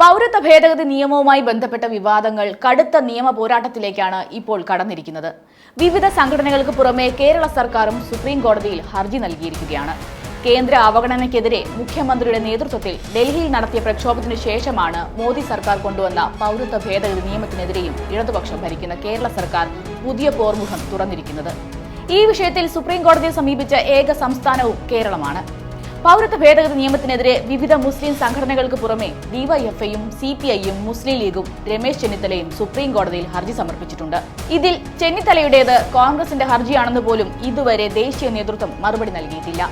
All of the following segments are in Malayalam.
പൗരത്വ ഭേദഗതി നിയമവുമായി ബന്ധപ്പെട്ട വിവാദങ്ങൾ കടുത്ത നിയമ പോരാട്ടത്തിലേക്കാണ് ഇപ്പോൾ കടന്നിരിക്കുന്നത്. വിവിധ സംഘടനകൾക്ക് പുറമെ കേരള സർക്കാരും സുപ്രീം കോടതിയിൽ ഹർജി നൽകിയിരിക്കുകയാണ്. കേന്ദ്ര അവഗണനയ്ക്കെതിരെ മുഖ്യമന്ത്രിയുടെ നേതൃത്വത്തിൽ ഡൽഹിയിൽ നടത്തിയ പ്രക്ഷോഭത്തിനു ശേഷമാണ് മോദി സർക്കാർ കൊണ്ടുവന്ന പൗരത്വ ഭേദഗതി നിയമത്തിനെതിരെയും ഇടതുപക്ഷം ഭരിക്കുന്ന കേരള സർക്കാർ പുതിയ പോർമുഖം തുറന്നിരിക്കുന്നത്. ഈ വിഷയത്തിൽ സുപ്രീം കോടതിയെ സമീപിച്ച ഏക സംസ്ഥാനവും കേരളമാണ്. പൗരത്വ ഭേദഗതി നിയമത്തിനെതിരെ വിവിധ മുസ്ലിം സംഘടനകൾക്ക് പുറമെ ഡിവൈഎഫ്ഐയും സി പി ഐയും മുസ്ലിം ലീഗും രമേശ് ചെന്നിത്തലയും സുപ്രീം കോടതിയിൽ ഹർജി സമർപ്പിച്ചിട്ടുണ്ട്. ഇതിൽ ചെന്നിത്തലയുടേത് കോൺഗ്രസിന്റെ ഹർജിയാണെന്ന് പോലും ഇതുവരെ ദേശീയ നേതൃത്വം മറുപടി നൽകിയിട്ടില്ല.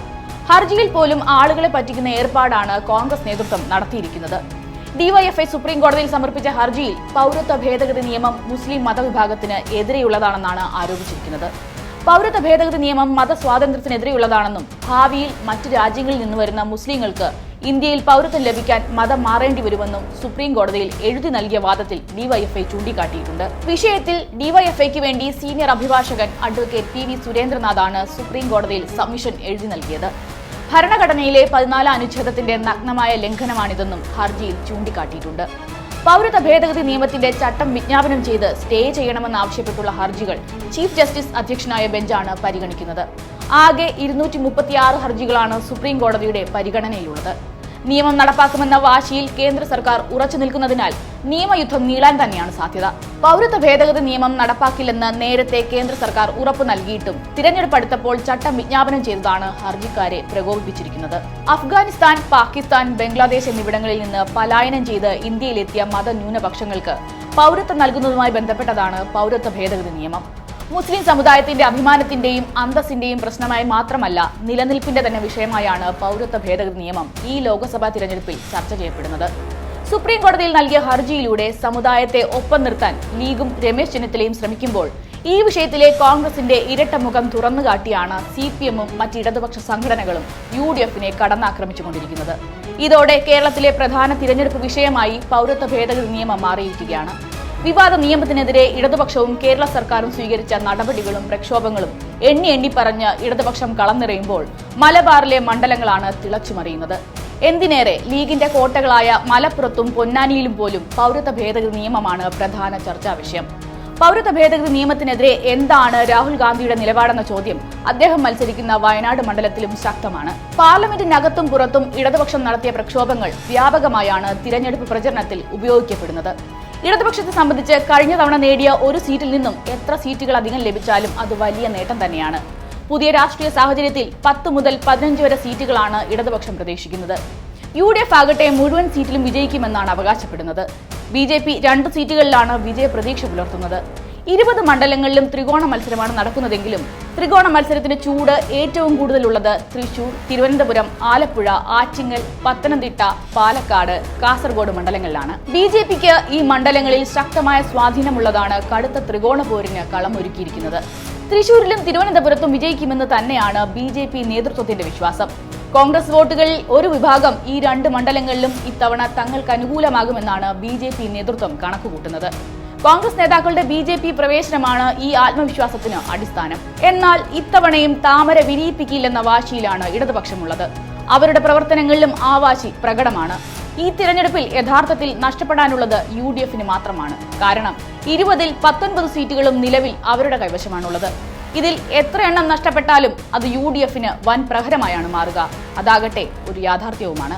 ഹർജിയിൽ പോലും ആളുകളെ പറ്റിക്കുന്ന ഏർപ്പാടാണ് കോൺഗ്രസ് നേതൃത്വം നടത്തിയിരിക്കുന്നത്. ഡിവൈഎഫ്ഐ സുപ്രീം കോടതിയിൽ സമർപ്പിച്ച ഹർജിയിൽ പൗരത്വ ഭേദഗതി നിയമം മുസ്ലിം മതവിഭാഗത്തിന് എതിരെയുള്ളതാണെന്നാണ് ആരോപിച്ചിരിക്കുന്നത്. പൗരത്വ ഭേദഗതി നിയമം മതസ്വാതന്ത്ര്യത്തിനെതിരെയുള്ളതാണെന്നും ഭാവിയിൽ മറ്റ് രാജ്യങ്ങളിൽ നിന്ന് വരുന്ന മുസ്ലിങ്ങൾക്ക് ഇന്ത്യയിൽ പൗരത്വം ലഭിക്കാൻ മതം മാറേണ്ടി വരുമെന്നും സുപ്രീം കോടതിയിൽ എഴുതി നൽകിയ വാദത്തിൽ ഡിവൈഎഫ്ഐ ചൂണ്ടിക്കാട്ടിയിട്ടുണ്ട്. വിഷയത്തിൽ ഡിവൈഎഫ്ഐക്ക് വേണ്ടി സീനിയർ അഭിഭാഷകൻ അഡ്വക്കേറ്റ് പി വി സുരേന്ദ്രനാഥാണ് സുപ്രീം കോടതിയിൽ സബ്മിഷൻ എഴുതി നൽകിയത്. ഭരണഘടനയിലെ പതിനാലാം അനുച്ഛേദത്തിന്റെ നഗ്നമായ ലംഘനമാണിതെന്നും ഹർജിയിൽ ചൂണ്ടിക്കാട്ടിയിട്ടുണ്ട്. പൗരത്വ ഭേദഗതി നിയമത്തിന്റെ ചട്ടം വിജ്ഞാപനം ചെയ്ത് സ്റ്റേ ചെയ്യണമെന്നാവശ്യപ്പെട്ടുള്ള ഹർജികൾ ചീഫ് ജസ്റ്റിസ് അധ്യക്ഷനായ ബെഞ്ചാണ് പരിഗണിക്കുന്നത്. ആകെ ഇരുന്നൂറ്റി മുപ്പത്തിയാറ് ഹർജികളാണ് സുപ്രീം കോടതിയുടെ പരിഗണനയിലുള്ളത്. നിയമം നടപ്പാക്കുമെന്ന വാശിയിൽ കേന്ദ്ര സർക്കാർ ഉറച്ചു നിൽക്കുന്നതിനാൽ നിയമയുദ്ധം നീളാൻ തന്നെയാണ് സാധ്യത. പൗരത്വ ഭേദഗതി നിയമം നടപ്പാക്കില്ലെന്ന് നേരത്തെ കേന്ദ്ര സർക്കാർ ഉറപ്പു നൽകിയിട്ടും തിരഞ്ഞെടുപ്പ് അടുത്തപ്പോൾ ചട്ടം വിജ്ഞാപനം ചെയ്തതാണ് ഹർജിക്കാരെ പ്രകോപിപ്പിച്ചിരിക്കുന്നത്. അഫ്ഗാനിസ്ഥാൻ പാകിസ്ഥാൻ ബംഗ്ലാദേശ് എന്നിവിടങ്ങളിൽ നിന്ന് പലായനം ചെയ്ത് ഇന്ത്യയിലെത്തിയ മതന്യൂനപക്ഷങ്ങൾക്ക് പൗരത്വം നൽകുന്നതുമായി ബന്ധപ്പെട്ടതാണ് പൗരത്വ ഭേദഗതി നിയമം. മുസ്ലിം സമുദായത്തിന്റെ അഭിമാനത്തിന്റെയും അന്തസ്സിന്റെയും പ്രശ്നമായി മാത്രമല്ല നിലനിൽപ്പിന്റെ തന്നെ വിഷയമായാണ് പൗരത്വ ഭേദഗതി നിയമം ഈ ലോക്സഭാ തിരഞ്ഞെടുപ്പിൽ ചർച്ച ചെയ്യപ്പെടുന്നത്. സുപ്രീം കോടതിയിൽ നൽകിയ ഹർജിയിലൂടെ സമുദായത്തെ ഒപ്പം നിർത്താൻ ലീഗും രമേശ് ചെന്നിത്തലയും ശ്രമിക്കുമ്പോൾ ഈ വിഷയത്തിലെ കോൺഗ്രസിന്റെ ഇരട്ട മുഖം തുറന്നുകാട്ടിയാണ് സി പി എമ്മും മറ്റ് ഇടതുപക്ഷ സംഘടനകളും യു ഡി എഫിനെ കടന്നാക്രമിച്ചുകൊണ്ടിരിക്കുന്നത്. ഇതോടെ കേരളത്തിലെ പ്രധാന തിരഞ്ഞെടുപ്പ് വിഷയമായി പൗരത്വ ഭേദഗതി നിയമം മാറിയിരിക്കുകയാണ്. വിവാദ നിയമത്തിനെതിരെ ഇടതുപക്ഷവും കേരള സർക്കാരും സ്വീകരിച്ച നടപടികളും പ്രക്ഷോഭങ്ങളും എണ്ണി എണ്ണി പറഞ്ഞ് ഇടതുപക്ഷം കളം നിറയുമ്പോൾ മലബാറിലെ മണ്ഡലങ്ങളാണ് തിളച്ചുമറിയുന്നത്. എന്തിനേറെ ലീഗിന്റെ കോട്ടകളായ മലപ്പുറത്തും പൊന്നാനിയിലും പോലും പൗരത്വ ഭേദഗതി നിയമമാണ് പ്രധാന ചർച്ചാ വിഷയം. പൗരത്വ ഭേദഗതി നിയമത്തിനെതിരെ എന്താണ് രാഹുൽ ഗാന്ധിയുടെ നിലപാടെന്ന ചോദ്യം അദ്ദേഹം മത്സരിക്കുന്ന വയനാട് മണ്ഡലത്തിലും ശക്തമാണ്. പാർലമെന്റിനകത്തും പുറത്തും ഇടതുപക്ഷം നടത്തിയ പ്രക്ഷോഭങ്ങൾ വ്യാപകമായാണ് തിരഞ്ഞെടുപ്പ് പ്രചരണത്തിൽ ഉപയോഗിക്കപ്പെടുന്നത്. ഇടതുപക്ഷത്തെ സംബന്ധിച്ച് കഴിഞ്ഞ തവണ നേടിയ ഒരു സീറ്റിൽ നിന്നും എത്ര സീറ്റുകൾ അധികം ലഭിച്ചാലും അത് വലിയ നേട്ടം തന്നെയാണ്. പുതിയ രാഷ്ട്രീയ സാഹചര്യത്തിൽ പത്ത് മുതൽ പതിനഞ്ച് വരെ സീറ്റുകളാണ് ഇടതുപക്ഷം പ്രതീക്ഷിക്കുന്നത്. യു ഡി എഫ് ആകട്ടെ മുഴുവൻ സീറ്റിലും വിജയിക്കുമെന്നാണ് അവകാശപ്പെടുന്നത്. ബി ജെ പി രണ്ട് സീറ്റുകളിലാണ് വിജയ പ്രതീക്ഷ പുലർത്തുന്നത്. ഇരുപത് മണ്ഡലങ്ങളിലും ത്രികോണ മത്സരമാണ് നടക്കുന്നതെങ്കിലും ത്രികോണ മത്സരത്തിന് ചൂട് ഏറ്റവും കൂടുതലുള്ളത് തൃശൂർ തിരുവനന്തപുരം ആലപ്പുഴ ആറ്റിങ്ങൽ പത്തനംതിട്ട പാലക്കാട് കാസർഗോഡ് മണ്ഡലങ്ങളിലാണ്. ബി ജെ പിക്ക് ഈ മണ്ഡലങ്ങളിൽ ശക്തമായ സ്വാധീനമുള്ളതാണ് കടുത്ത ത്രികോണ പോരിന് കളമൊരുക്കിയിരിക്കുന്നത്. തൃശൂരിലും തിരുവനന്തപുരത്തും വിജയിക്കുമെന്ന് തന്നെയാണ് ബി ജെ പി നേതൃത്വത്തിന്റെ വിശ്വാസം. കോൺഗ്രസ് വോട്ടുകളിൽ ഒരു വിഭാഗം ഈ രണ്ട് മണ്ഡലങ്ങളിലും ഇത്തവണ തങ്ങൾക്ക് അനുകൂലമാകുമെന്നാണ് ബി ജെ പി നേതൃത്വം കണക്കുകൂട്ടുന്നത്. കോൺഗ്രസ് നേതാക്കളുടെ ബി ജെ പി പ്രവേശനമാണ് ഈ ആത്മവിശ്വാസത്തിന് അടിസ്ഥാനം. എന്നാൽ ഇത്തവണയും താമര വിരിയിപ്പിക്കില്ലെന്ന വാശിയിലാണ് ഇടതുപക്ഷമുള്ളത്. അവരുടെ പ്രവർത്തനങ്ങളിലും ആ വാശി പ്രകടമാണ്. ഈ തിരഞ്ഞെടുപ്പിൽ യഥാർത്ഥത്തിൽ നഷ്ടപ്പെടാനുള്ളത് യു ഡി എഫിന് മാത്രമാണ്. കാരണം ഇരുപതിൽ പത്തൊൻപത് സീറ്റുകളും നിലവിൽ അവരുടെ കൈവശമാണുള്ളത്. ഇതിൽ എത്ര എണ്ണം നഷ്ടപ്പെട്ടാലും അത് യു ഡി എഫിന് വൻ പ്രഹരമായാണ് മാറുക. അതാകട്ടെ ഒരു യാഥാർത്ഥ്യവുമാണ്.